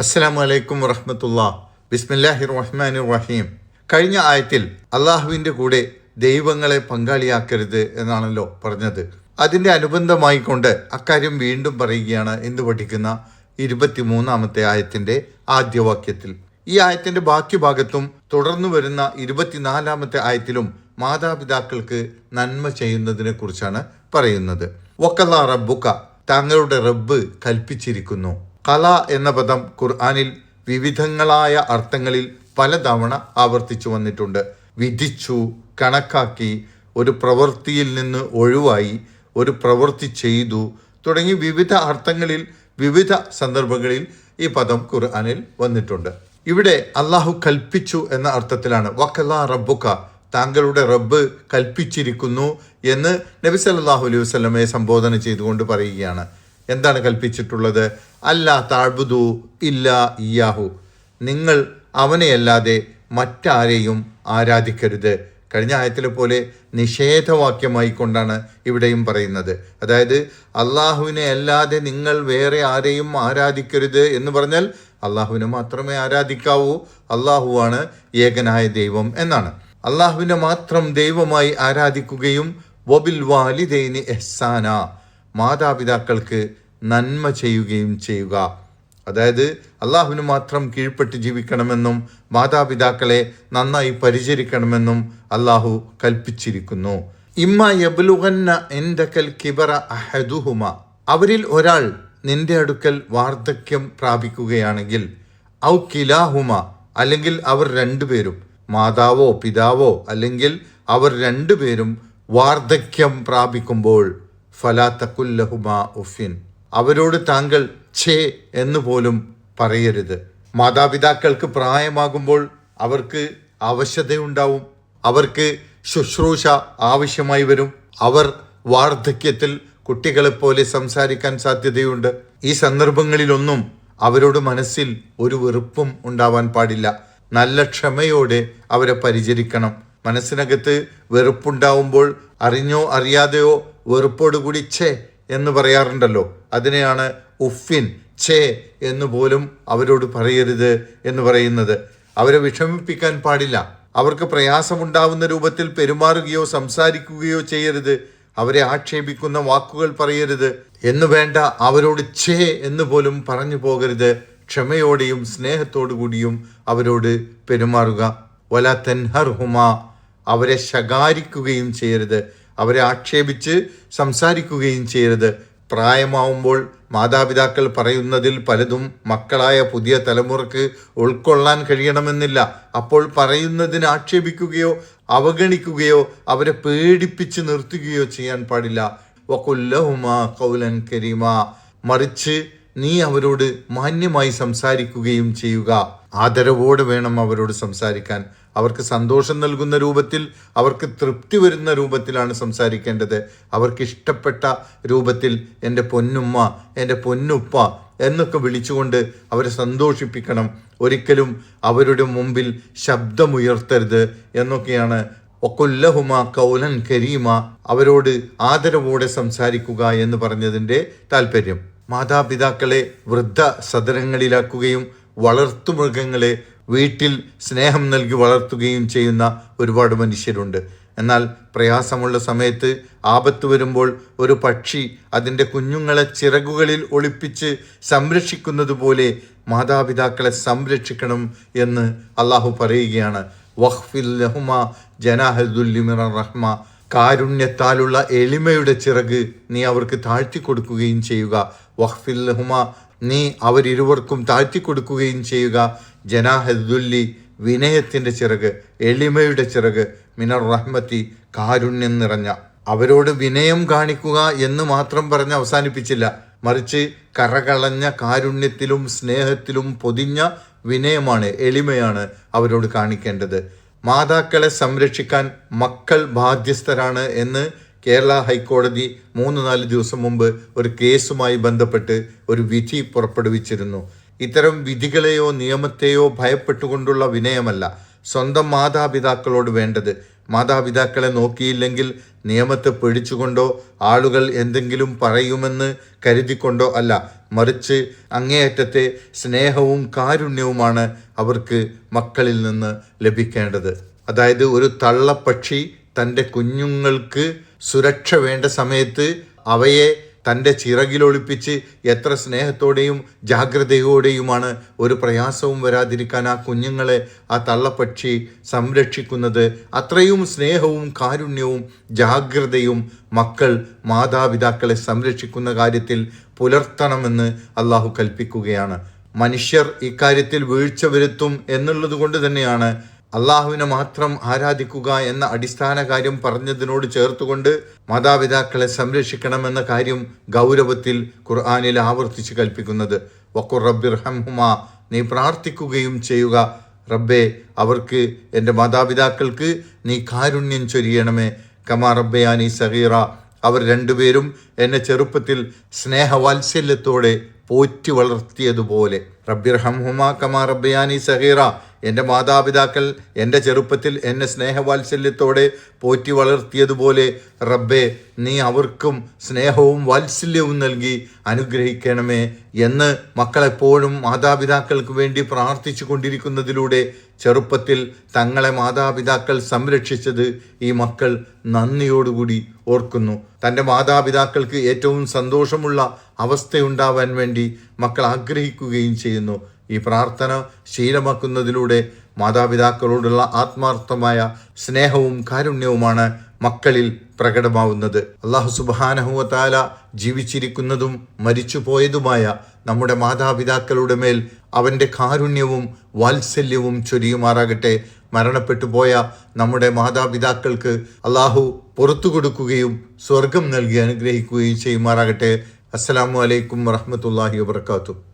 അസ്സലാമു അലൈക്കും വറഹമത്തുള്ള. ബിസ്മില്ലാഹി റഹ്മാൻ റഹീം കഴിഞ്ഞ ആയത്തിൽ അള്ളാഹുവിന്റെ കൂടെ ദൈവങ്ങളെ പങ്കാളിയാക്കരുത് എന്നാണല്ലോ പറഞ്ഞത്. അതിന്റെ അനുബന്ധമായി കൊണ്ട് അക്കാര്യം വീണ്ടും പറയുകയാണ് എന്ന് പഠിക്കുന്ന ഇരുപത്തിമൂന്നാമത്തെ ആയത്തിന്റെ ആദ്യവാക്യത്തിൽ ഈ ആയത്തിന്റെ ബാക്കി ഭാഗത്തും തുടർന്നു വരുന്ന ഇരുപത്തിനാലാമത്തെ ആയത്തിലും മാതാപിതാക്കൾക്ക് നന്മ ചെയ്യുന്നതിനെ കുറിച്ചാണ് പറയുന്നത്. വക്കല്ല റബ്ബുക്ക താങ്കളുടെ റബ്ബ് കൽപ്പിച്ചിരിക്കുന്നു. കല എന്ന പദം ഖുർആാനിൽ വിവിധങ്ങളായ അർത്ഥങ്ങളിൽ പലതവണ ആവർത്തിച്ചു വന്നിട്ടുണ്ട്. വിധിച്ചു കണക്കാക്കി ഒരു പ്രവൃത്തിയിൽ നിന്ന് ഒഴിവായി ഒരു പ്രവൃത്തി ചെയ്തു തുടങ്ങി വിവിധ അർത്ഥങ്ങളിൽ വിവിധ സന്ദർഭങ്ങളിൽ ഈ പദം ഖുർആാനിൽ വന്നിട്ടുണ്ട്. ഇവിടെ അള്ളാഹു കൽപ്പിച്ചു എന്ന അർത്ഥത്തിലാണ്. വക്കല റബ്ബുക്ക താങ്കളുടെ റബ്ബ് കൽപ്പിച്ചിരിക്കുന്നു എന്ന് നബി സല്ലല്ലാഹു അലൈഹി വസ്ലമയെ സംബോധന ചെയ്തുകൊണ്ട് പറയുകയാണ്. എന്താണ് കൽപ്പിച്ചിട്ടുള്ളത്? അല്ല താഴ്ബുദു ഇല്ല ഇയാഹു നിങ്ങൾ അവനെയല്ലാതെ മറ്റാരെയും ആരാധിക്കരുത്. കഴിഞ്ഞ ആയത്തിലെ പോലെ നിഷേധവാക്യമായി കൊണ്ടാണ് ഇവിടെയും പറയുന്നത്. അതായത് അള്ളാഹുവിനെ അല്ലാതെ നിങ്ങൾ വേറെ ആരെയും ആരാധിക്കരുത് എന്ന് പറഞ്ഞാൽ അള്ളാഹുവിനെ മാത്രമേ ആരാധിക്കാവൂ. അള്ളാഹുവാണ് ഏകനായ ദൈവം എന്നാണ്. അള്ളാഹുവിനെ മാത്രം ദൈവമായി ആരാധിക്കുകയും വബിൽ വാലിദൈനി എഹ്സാന. മാതാപിതാക്കൾക്ക് നന്മ ചെയ്യുകയും ചെയ്യുക. അതായത് അള്ളാഹുവിന് മാത്രം കീഴ്പ്പെട്ട് ജീവിക്കണമെന്നും മാതാപിതാക്കളെ നന്നായി പരിചരിക്കണമെന്നും അള്ളാഹു കൽപ്പിച്ചിരിക്കുന്നു. ഇമ്മ യബ്ലുഗന്ന കൽ കിബറ അഹദുഹുമ. അവരിൽ ഒരാൾ നിന്റെ അടുക്കൽ വാർദ്ധക്യം പ്രാപിക്കുകയാണെങ്കിൽ ഔ കിലാഹുമ അല്ലെങ്കിൽ അവർ രണ്ടുപേരും മാതാവോ പിതാവോ അല്ലെങ്കിൽ അവർ രണ്ടുപേരും വാർദ്ധക്യം പ്രാപിക്കുമ്പോൾ ഫലാത്തക്കുല്ലഹുമ ഉഫിൻ. അവരോട് താങ്കൾ ഛേ എന്ന് പോലും പറയരുത്. മാതാപിതാക്കൾക്ക് പ്രായമാകുമ്പോൾ അവർക്ക് അവശതയുണ്ടാവും അവർക്ക് ശുശ്രൂഷ ആവശ്യമായി വരും. അവർ വാർദ്ധക്യത്തിൽ കുട്ടികളെപ്പോലെ സംസാരിക്കാൻ സാധ്യതയുണ്ട്. ഈ സന്ദർഭങ്ങളിലൊന്നും അവരോട് മനസ്സിൽ ഒരു വെറുപ്പും ഉണ്ടാവാൻ പാടില്ല. നല്ല ക്ഷമയോടെ അവരെ പരിചരിക്കണം. മനസ്സിനകത്ത് വെറുപ്പുണ്ടാവുമ്പോൾ അറിഞ്ഞോ അറിയാതെയോ വെറുപ്പോടുകൂടി ഛേ എന്ന് പറയാറുണ്ടല്ലോ. അതിനെയാണ് ഉഫിൻ ഛേ എന്ന് പോലും അവരോട് പറയരുത് എന്ന് പറയുന്നത്. അവരെ വിഷമിപ്പിക്കാൻ പാടില്ല. അവർക്ക് പ്രയാസമുണ്ടാവുന്ന രൂപത്തിൽ പെരുമാറുകയോ സംസാരിക്കുകയോ ചെയ്യരുത്. അവരെ ആക്ഷേപിക്കുന്ന വാക്കുകൾ പറയരുത്. എന്ന് വേണ്ട അവരോട് ഛേ എന്ന് പോലും പറഞ്ഞു പോകരുത്. ക്ഷമയോടെയും സ്നേഹത്തോടു കൂടിയും അവരോട് പെരുമാറുക. വല തെൻഹർഹുമ. അവരെ ശകാരിക്കുകയും ചെയ്യരുത്. അവരെ ആക്ഷേപിച്ച് സംസാരിക്കുകയും ചെയ്യരുത്. പ്രായമാവുമ്പോൾ മാതാപിതാക്കൾ പറയുന്നതിൽ പലതും മക്കളായ പുതിയ തലമുറയ്ക്ക് ഉൾക്കൊള്ളാൻ കഴിയണമെന്നില്ല. അപ്പോൾ പറയുന്നതിന് ആക്ഷേപിക്കുകയോ അവഗണിക്കുകയോ അവരെ പേടിപ്പിച്ച് നിർത്തുകയോ ചെയ്യാൻ പാടില്ല. വക്കുല്ലഹുമ കൗലൻ കരീമ. മറിച്ച് നീ അവരോട് മാന്യമായി സംസാരിക്കുകയും ചെയ്യുക. ആദരവോടെ വേണം അവരോട് സംസാരിക്കാൻ. അവർക്ക് സന്തോഷം നൽകുന്ന രൂപത്തിൽ അവർക്ക് തൃപ്തി വരുന്ന രൂപത്തിലാണ് സംസാരിക്കേണ്ടത്. അവർക്ക് ഇഷ്ടപ്പെട്ട രൂപത്തിൽ എന്റെ പൊന്നുമ്മ എന്റെ പൊന്നുപ്പ എന്നൊക്കെ വിളിച്ചുകൊണ്ട് അവരെ സന്തോഷിപ്പിക്കണം. ഒരിക്കലും അവരുടെ മുമ്പിൽ ശബ്ദമുയർത്തരുത് എന്നൊക്കെയാണ്. ഒക്കൊല്ലഹുമ കൗലൻ കരീമ അവരോട് ആദരവോടെ സംസാരിക്കുക എന്ന് പറഞ്ഞതിന്റെ താല്പര്യം മാതാപിതാക്കളെ വൃദ്ധ സദനങ്ങളിലാക്കുകയും വളർത്തുമൃഗങ്ങളെ വീട്ടിൽ സ്നേഹം നൽകി വളർത്തുകയും ചെയ്യുന്ന ഒരുപാട് മനുഷ്യരുണ്ട്. എന്നാൽ പ്രയാസമുള്ള സമയത്ത് ആപത്ത് വരുമ്പോൾ ഒരു പക്ഷി അതിന്റെ കുഞ്ഞുങ്ങളെ ചിറകുകളിൽ ഒളിപ്പിച്ച് സംരക്ഷിക്കുന്നത് പോലെ മാതാപിതാക്കളെ സംരക്ഷിക്കണം എന്ന് അള്ളാഹു പറയുകയാണ്. വഹ്ഫിൽ ലഹുമ റഹ്മ. കാരുണ്യത്താലുള്ള എളിമയുടെ ചിറക് നീ അവർക്ക് താഴ്ത്തി കൊടുക്കുകയും ചെയ്യുക. വഹ്ഫിൽ നീ അവരിരുവർക്കും താഴ്ത്തി കൊടുക്കുകയും ചെയ്യുക. ജനാഹദുല്ലി വിനയത്തിന്റെ ചിറക് എളിമയുടെ ചിറക് മിനർ റഹ്മത്തി കാരുണ്യം നിറഞ്ഞ. അവരോട് വിനയം കാണിക്കുക എന്ന് മാത്രം പറഞ്ഞ് അവസാനിപ്പിച്ചില്ല. മറിച്ച് കറകളഞ്ഞ കാരുണ്യത്തിലും സ്നേഹത്തിലും പൊതിഞ്ഞ വിനയമാണ് എളിമയാണ് അവരോട് കാണിക്കേണ്ടത്. മാതാക്കളെ സംരക്ഷിക്കാൻ മക്കൾ ബാധ്യസ്ഥരാണ് എന്ന് കേരള ഹൈക്കോടതി മൂന്ന് നാല് ദിവസം മുമ്പ് ഒരു കേസുമായി ബന്ധപ്പെട്ട് ഒരു വിധി പുറപ്പെടുവിച്ചിരുന്നു. ഇത്തരം വിധികളെയോ നിയമത്തെയോ ഭയപ്പെട്ടുകൊണ്ടുള്ള വിനയമല്ല. സ്വന്തം മാതാപിതാക്കളോട് വേണ്ടത്. മാതാപിതാക്കളെ നോക്കിയില്ലെങ്കിൽ നിയമത്തെ പിടിച്ചുകൊണ്ടോ ആളുകൾ എന്തെങ്കിലും പറയുമെന്ന് കരുതിക്കൊണ്ടോ അല്ല. മറിച്ച് അങ്ങേയറ്റത്തെ സ്നേഹവും കാരുണ്യവുമാണ് അവർക്ക് മക്കളിൽ നിന്ന് ലഭിക്കേണ്ടത്. അതായത് ഒരു തള്ളപ്പക്ഷി തന്റെ കുഞ്ഞുങ്ങൾക്ക് സുരക്ഷ വേണ്ട സമയത്ത് അവയെ തന്റെ ചിറകിലൊളിപ്പിച്ച് എത്ര സ്നേഹത്തോടെയും ജാഗ്രതയോടെയുമാണ് ഒരു പ്രയാസവും വരാതിരിക്കാൻ ആ കുഞ്ഞുങ്ങളെ ആ തള്ളപ്പക്ഷി സംരക്ഷിക്കുന്നത്. അത്രയും സ്നേഹവും കാരുണ്യവും ജാഗ്രതയും മക്കൾ മാതാപിതാക്കളെ സംരക്ഷിക്കുന്ന കാര്യത്തിൽ പുലർത്തണമെന്ന് അള്ളാഹു കൽപ്പിക്കുകയാണ്. മനുഷ്യർ ഇക്കാര്യത്തിൽ വീഴ്ച വരുത്തും എന്നുള്ളത് കൊണ്ട് തന്നെയാണ് അള്ളാഹുവിനെ മാത്രം ആരാധിക്കുക എന്ന അടിസ്ഥാന കാര്യം പറഞ്ഞതിനോട് ചേർത്തുകൊണ്ട് മാതാപിതാക്കളെ സംരക്ഷിക്കണമെന്ന കാര്യം ഗൗരവത്തിൽ ഖുർആാനിൽ ആവർത്തിച്ച് കൽപ്പിക്കുന്നത്. വക്കുർ റബ്ബിർ നീ പ്രാർത്ഥിക്കുകയും ചെയ്യുക. റബ്ബെ അവർക്ക് എന്റെ മാതാപിതാക്കൾക്ക് നീ കാരുണ്യം ചൊരിയണമേ. കമാ റബ്ബയാനി സഹീറ അവർ രണ്ടുപേരും എന്നെ ചെറുപ്പത്തിൽ സ്നേഹവാത്സല്യത്തോടെ പോറ്റി വളർത്തിയതുപോലെ. റബ്ബിർ ഹംഹുമ കമാ റബ്ബിയാനി സഹീറ എന്റെ മാതാപിതാക്കൾ എന്റെ ചെറുപ്പത്തിൽ എന്നെ സ്നേഹവാത്സല്യത്തോടെ പോറ്റി വളർത്തിയതുപോലെ. റബ്ബെ നീ അവർക്കും സ്നേഹവും വാത്സല്യവും നൽകി അനുഗ്രഹിക്കണമേ എന്ന് മക്കളെപ്പോഴും മാതാപിതാക്കൾക്ക് വേണ്ടി പ്രാർത്ഥിച്ചു കൊണ്ടിരിക്കുന്നതിലൂടെ ചെറുപ്പത്തിൽ തങ്ങളെ മാതാപിതാക്കൾ സംരക്ഷിച്ചത് ഈ മക്കൾ നന്ദിയോടുകൂടി ഓർക്കുന്നു. തന്റെ മാതാപിതാക്കൾക്ക് ഏറ്റവും സന്തോഷമുള്ള അവസ്ഥയുണ്ടാവാൻ വേണ്ടി മക്കൾ ആഗ്രഹിക്കുകയും ചെയ്യുന്നു. ഈ പ്രാർത്ഥന ശീലമാക്കുന്നതിലൂടെ മാതാപിതാക്കളോടുള്ള ആത്മാർത്ഥമായ സ്നേഹവും കാരുണ്യവുമാണ് മക്കളിൽ പ്രകടമാവുന്നത്. അള്ളാഹു സുബാനഹുവത്താല ജീവിച്ചിരിക്കുന്നതും മരിച്ചുപോയതുമായ നമ്മുടെ മാതാപിതാക്കളുടെ മേൽ അവന്റെ കാരുണ്യവും വാത്സല്യവും ചൊരിയുമാറാകട്ടെ. മരണപ്പെട്ടു പോയ നമ്മുടെ മാതാപിതാക്കൾക്ക് അള്ളാഹു പുറത്തു കൊടുക്കുകയും സ്വർഗം നൽകി അനുഗ്രഹിക്കുകയും ചെയ്യുമാറാകട്ടെ. അസ്സാം വലൈക്കും വറഹമത്തല്ലാഹി വാത്തു